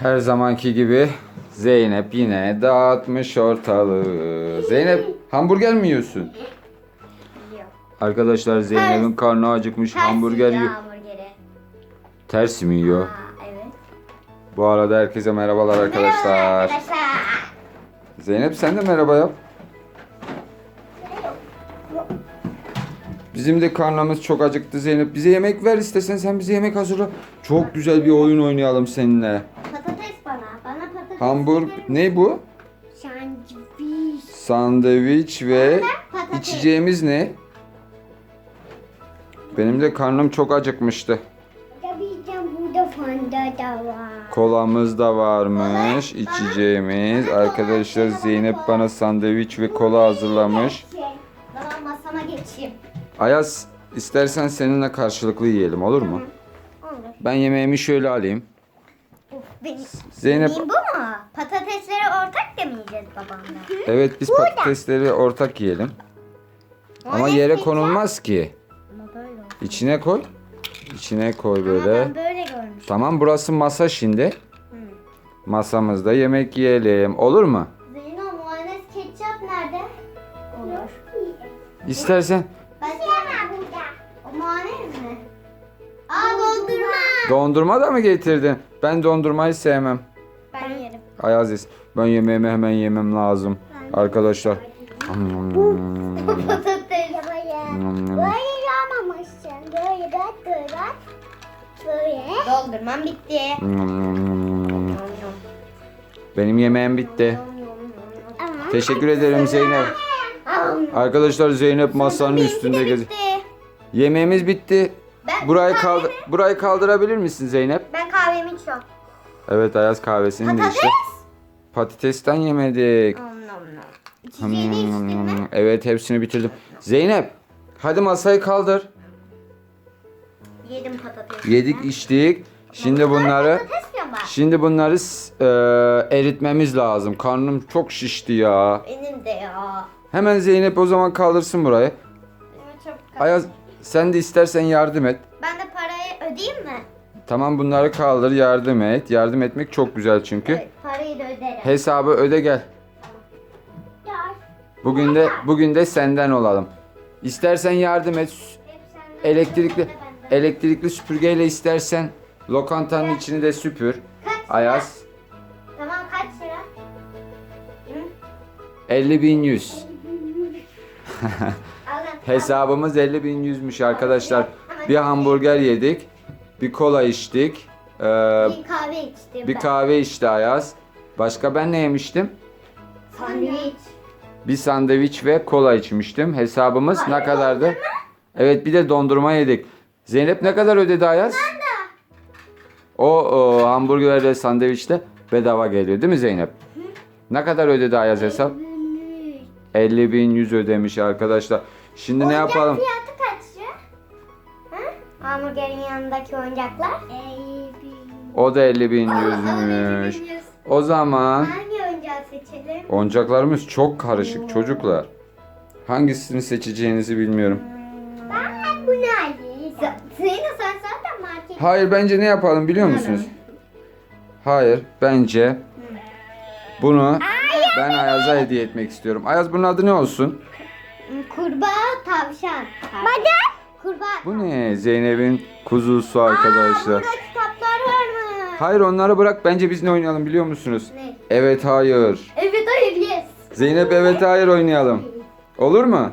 Her zamanki gibi Zeynep yine dağıtmış ortalığı. Zeynep hamburger mi yiyorsun? Arkadaşlar Zeynep'in karnı acıkmış Ters hamburger yiyor yiyor. hamburgeri. Ters mi yiyor? Aa, evet. Bu arada herkese merhabalar arkadaşlar. Merhaba arkadaşlar. Zeynep sen de merhaba yap. Bizim de karnımız çok acıktı Zeynep. Bize yemek ver istesen sen bize yemek hazırla. Çok güzel bir oyun oynayalım seninle. Patates bana. Bana patates. Hamburg ne bu? Sandviç. Sandviç ve Patates. içeceğimiz ne? Benim de karnım çok acıkmıştı. Tabii ki burada da var. Kolamız da varmış, içeceğimiz. Arkadaşlar Zeynep bana sandviç ve kola hazırlamış. Baba masama geçeyim. Ayaz istersen seninle karşılıklı yiyelim olur mu? Olur. Ben yemeğimi şöyle alayım. Benim, Zeynep benim bu mu? Patatesleri ortak da mı yiyeceğiz babamla? evet biz patatesleri ortak yiyelim. Ama Ama yere peki. konulmaz ki. Ama böyle. İçine koy. İçine koy Ama böyle. ben böyle görmüştüm. Tamam burası masa şimdi. Hı. Masamızda yemek yiyelim. Olur mu? Zeyno mayonez ketçap nerede? Olur. İstersen Ben yemem burada. O mayonez mi? Aa dondurma. da mı getirdin? Ben dondurmayı sevmem. Ben yerim. Ayaz yesin. Ben yemeğimi hemen yemem lazım. Arkadaşlar. Patates. Böyle yağmamışsın. Böyle bak böyle. Böyle. Doldurmam bitti. Benim yemeğim bitti. Teşekkür ederim Zeynep. Arkadaşlar Zeynep masanın üstünde geziyor. Bitti. Yemeğimiz bitti. Ben Burayı kahvemi- kaldır burayı kaldırabilir misin Zeynep? Ben kahvemi içiyorum. Evet Ayaz kahvesini de Patates? içti. Patatesten yemedik. Nom nom nom. İçeceğini içtin mi? Evet hepsini bitirdim. Zeynep hadi masayı kaldır. Yedim patates. Yedik içtik. Şimdi bunları Patates ya bak. şimdi bunları s- e, eritmemiz lazım. Karnım çok şişti ya. Benim de ya. Hemen Zeynep o zaman kaldırsın burayı. Benim çok Ayaz sen de istersen yardım et. Ben de parayı ödeyeyim mi? Tamam bunları kaldır yardım et. Yardım etmek çok güzel çünkü. Evet, parayı da öderim. Hesabı öde gel. Gel. Bugün de bugün de senden olalım. İstersen yardım et. Elektrikli elektrikli süpürgeyle istersen lokantanın Evet. içini de süpür. Kaç Ayaz? Tamam kaç lira? 50.100. Hesabımız 50 bin yüzmüş arkadaşlar. Bir hamburger yedik. Bir kola içtik. Ee, Bir kahve içtim bir ben. kahve içti Ayaz. Başka ben ne yemiştim? Sandviç. Bir sandviç ve kola içmiştim. Hesabımız ne kadardı? Evet bir de dondurma yedik. Zeynep ne kadar ödedi Ayaz? O, o hamburgerle sandviçte bedava geliyor değil mi Zeynep? Ne kadar ödedi Ayaz hesap? 50 bin yüz ödemiş arkadaşlar. Şimdi ne yapalım? Fiyatı kaç lira? Hı? Hamburgerin yanındaki oyuncaklar? 50 O da 50 bin yüzmüş. O zaman Hangi oyuncağı seçelim? oyuncaklarımız çok karışık çocuklar. Hangisini seçeceğinizi bilmiyorum. Ben bunu alayım. Zeyno sen zaten market. Hayır bence ne yapalım biliyor musunuz? Hayır bence bunu ben Ayaz'a hediye etmek istiyorum. Ayaz bunun adı ne olsun? Kurbağa tavşan. Bana? Kurbağa. Bu ne? Zeynep'in kuzusu arkadaşlar. Burada kitaplar var mı? Hayır onları bırak bence biz ne oynayalım biliyor musunuz? Ne? Evet hayır. Evet hayır yes. Zeynep evet hayır oynayalım. Olur mu?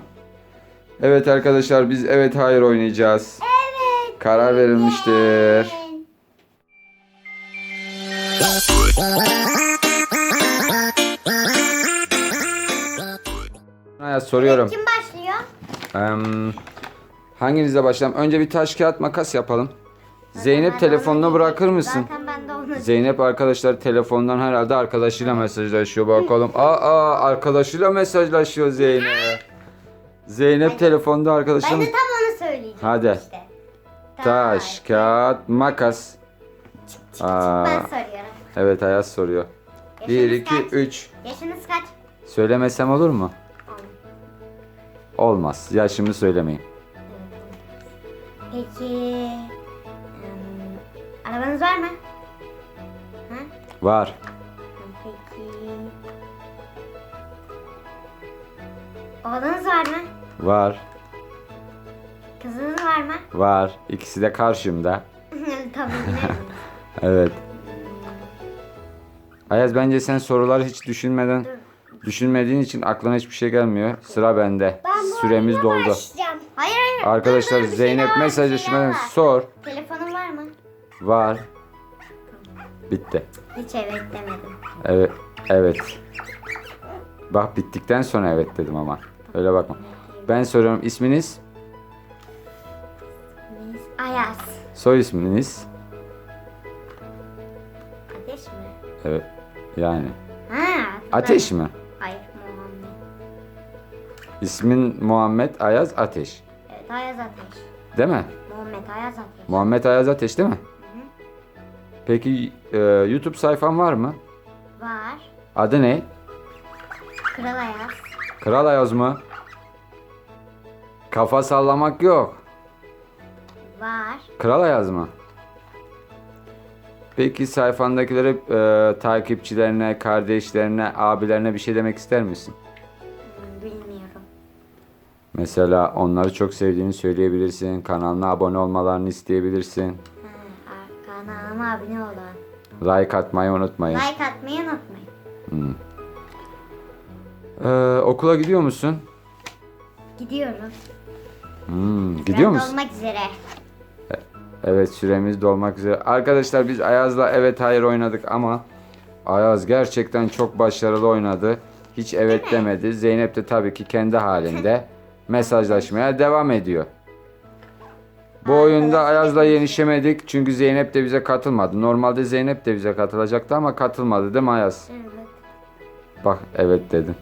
Evet arkadaşlar biz evet hayır oynayacağız. Evet. Karar verilmiştir. Soruyorum. Kim başlıyor? Em, hanginize başlayalım? Önce bir taş kağıt makas yapalım. Zeynep telefonunu onu bırakır mısın? Zaten ben de onu Zeynep arkadaşlar telefondan herhalde arkadaşıyla mesajlaşıyor bakalım. Aa arkadaşıyla mesajlaşıyor Zeynep. Zeynep telefonda arkadaşıyla Ben de tam onu söyleyeceğim Hadi. işte. Taş, kağıt, makas. Aa, Ben soruyorum. evet Ayaz soruyor. 1, Yaşınız 2, kaç? 3. Yaşınız kaç? Söylemesem olur mu? Olmaz. Yaşımı söylemeyin. Peki... hmm, arabanız var mı? Ha? Var. Peki. Oğlunuz var mı? Var. Kızınız var mı? Var. İkisi de karşımda. Tabii ki. Evet. Ayaz bence sen soruları hiç düşünmeden düşünmediğin için aklına hiçbir şey gelmiyor. Sıra bende. Süremiz doldu. Hayır hayır. Arkadaşlar Dur, dur, bir Zeynep şeyler var, bir sor. Telefonun var mı? Var. Bitti. Hiç evet demedim. Evet. Evet. Bak bittikten sonra evet dedim ama. Öyle bakma. Ben soruyorum isminiz, Ayaz. soy isminiz. Ateş mi? Evet. Yani. Ha. Ateş mi? Hayır. İsmin Muhammed Ayaz Ateş. Evet Ayaz Ateş. Değil mi? Muhammed Ayaz Ateş. Muhammed Ayaz Ateş değil mi? Peki e, YouTube sayfan var mı? Var. Adı ne? Kral Ayaz. Kral Ayaz mı? Kafa sallamak yok. Var. Kral Ayaz mı? Peki sayfandakilere, e, takipçilerine, kardeşlerine, abilerine bir şey demek ister misin? Hmm. Mesela onları çok sevdiğini söyleyebilirsin. Kanalına abone olmalarını isteyebilirsin. Ha, kanalıma abone olun. Like atmayı unutmayın. Like atmayı unutmayın. Ee, okula gidiyor musun? Gidiyoruz. Hmm, gidiyor Biraz musun? olmak üzere. Evet süremiz dolmak üzere. Arkadaşlar biz Ayaz'la evet hayır oynadık ama Ayaz gerçekten çok başarılı oynadı. Hiç evet demedi. Zeynep de tabii ki kendi halinde mesajlaşmaya devam ediyor. Bu oyunda Ayaz'la yenişemedik çünkü Zeynep de bize katılmadı. Normalde Zeynep de bize katılacaktı ama katılmadı değil mi Ayaz? Evet. Bak evet dedin.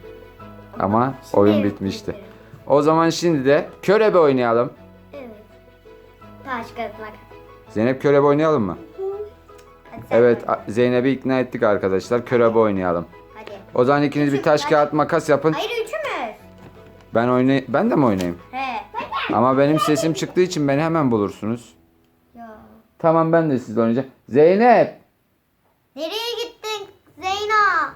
Ama Şimdi oyun evet bitmişti. dedim. O zaman şimdi de körebe oynayalım. Evet. Taş kağıt makas. Zeynep körebe oynayalım mı? Hadi sen Evet a- Zeynep'i ikna ettik arkadaşlar. Körebe oynayalım. Hadi. O zaman ikiniz bir taş kağıt makas yapın. Hayır üçümüz. Ben oynay ben de mi oynayayım? He. Ama benim sesim çıktığı için beni hemen bulursunuz. Ya. Tamam ben de sizle oynayacağım. Zeynep Nereye gittin Zeyno?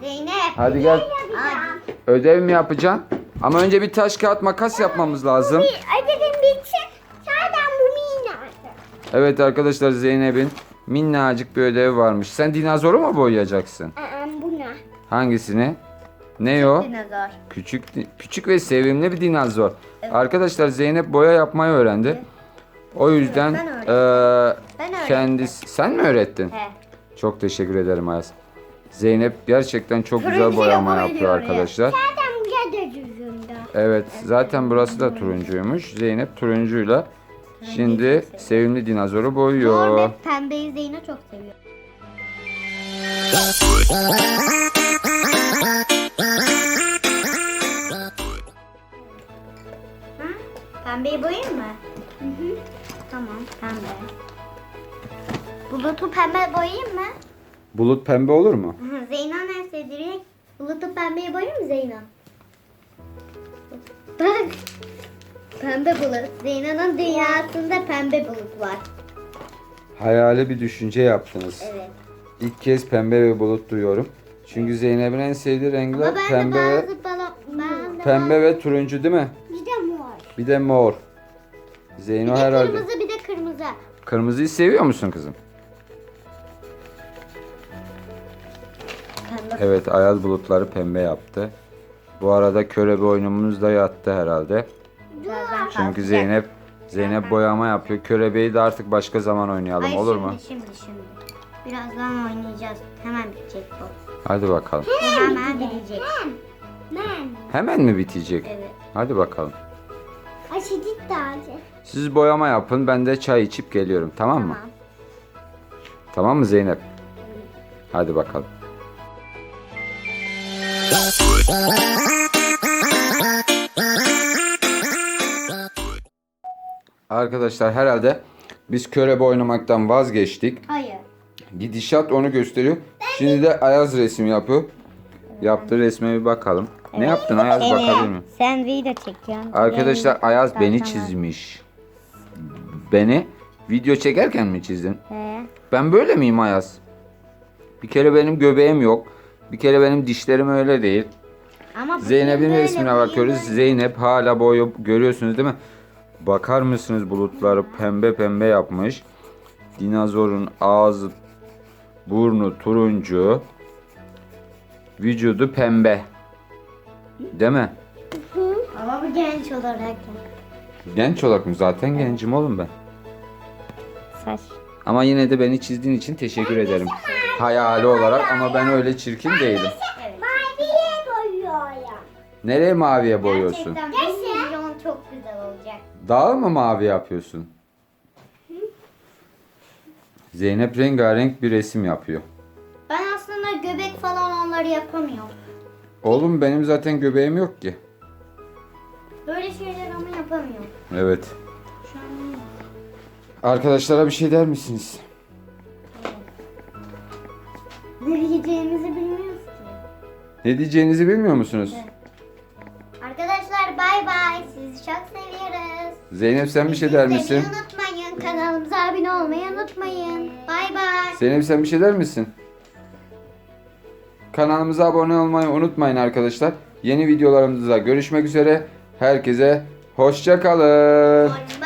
Zeynep. hadi gel. Hadi. Ödev mi yapacaksın? Ama önce bir taş kağıt makas yapmamız lazım. Ödevim bitsin. Zaten bu minnak. Evet arkadaşlar Zeynep'in minnacık bir ödevi varmış. Sen dinozoru mu boyayacaksın? Bu ne? Hangisini? Ne o? Dinozor. Küçük küçük ve sevimli bir dinozor. Arkadaşlar Zeynep boya yapmayı öğrendi. O yüzden Ben öğrettim. eee, Ben öğrettim. kendisi sen mi öğrettin? He. Çok teşekkür ederim Ayaz. Zeynep gerçekten çok güzel Turuncuyla boyama yapıyor arkadaşlar. Zaten. Evet, zaten burası da turuncuymuş. Zeynep turuncuyla şimdi sevimli dinozoru boyuyor. Mor ve pembeyi Zeyno çok seviyor. Pembeyi boyayayım mı? Hı hı. Tamam pembe. Bulutu pembe boyayayım mı? Bulut pembe olur mu? Hı hı. Zeyno ne sevdirecek? Bulutu pembeye boyayayım mı Zeyno? Bak. Pembe bulut. Zeyno'nun dünyasında pembe bulut var. Hayali bir düşünce yaptınız. Evet. İlk kez pembe ve bulut duyuyorum. Çünkü Zeynep'in en sevdiği renkler Ama ben pembe de ve bazı bana, ben de pembe ve turuncu değil mi? Bir de mor. Zeyno Bir de herhalde. kırmızı bir de kırmızı. Kırmızıyı seviyor musun kızım? Pembe. Evet Ayaz bulutları pembe yaptı. Bu arada körebe oyunumuz da yattı herhalde. Çünkü. Zeynep Zeynep boyama yapıyor. Körebeyi de artık başka zaman oynayalım Hayır, olur şimdi, mu? Şimdi şimdi. Birazdan oynayacağız. Hemen bitecek bu. Hadi bakalım. Bu hemen bitecek. Ben. Hemen mi bitecek? Evet. Hadi bakalım. Aşıcık da Siz boyama yapın ben de çay içip geliyorum tamam mı? Tamam. Tamam mı Zeynep? Hadi bakalım. Arkadaşlar herhalde biz körebe oynamaktan vazgeçtik. Hayır. Gidişat onu gösteriyor. Şimdi de Ayaz resim yapıyor. Yaptığı resme bir bakalım. Ne yaptın Ayaz bakabilir miyim? Sen video çekiyorsun. Arkadaşlar Ayaz beni Tamam. çizmiş. Beni video çekerken mi çizdin? He. Ben böyle miyim Ayaz? Bir kere benim göbeğim yok. Bir kere benim dişlerim öyle değil. Ama bu Zeynep'in böyle resmine boyu bakıyoruz. böyle. Zeynep hala boyu görüyorsunuz değil mi? Bakar mısınız bulutları pembe pembe yapmış. Dinozorun ağzı, burnu turuncu. Vücudu pembe. Değil mi? Ama bu genç olarak. Genç olarak mı? Zaten gencim oğlum ben. Saç. Ama yine de beni çizdiğin için teşekkür ederim. Hayali olarak ama ben öyle çirkin değilim. Maviye boyuyor. Nereye maviye boyuyorsun? Gerçekten bu milyon çok güzel olacak. Dağı mı mavi yapıyorsun? Zeynep rengarenk bir resim yapıyor. Ben aslında göbek falan onları yapamıyorum. Oğlum benim zaten göbeğim yok ki. Böyle şeyler ama yapamıyorum. Evet. Şu an Arkadaşlara bir şey der misiniz? ne diyeceğimizi bilmiyoruz ki. Ne diyeceğinizi bilmiyor musunuz? Arkadaşlar bay bay. Sizi çok seviyoruz. Zeynep sen bir şey der misin? Unutmayın. Kanalımıza abone olmayı unutmayın. Bay bay. Zeynep sen bir şey der misin? Kanalımıza abone olmayı unutmayın arkadaşlar. Yeni videolarımızda görüşmek üzere. Herkese hoşça kalın. Hoşça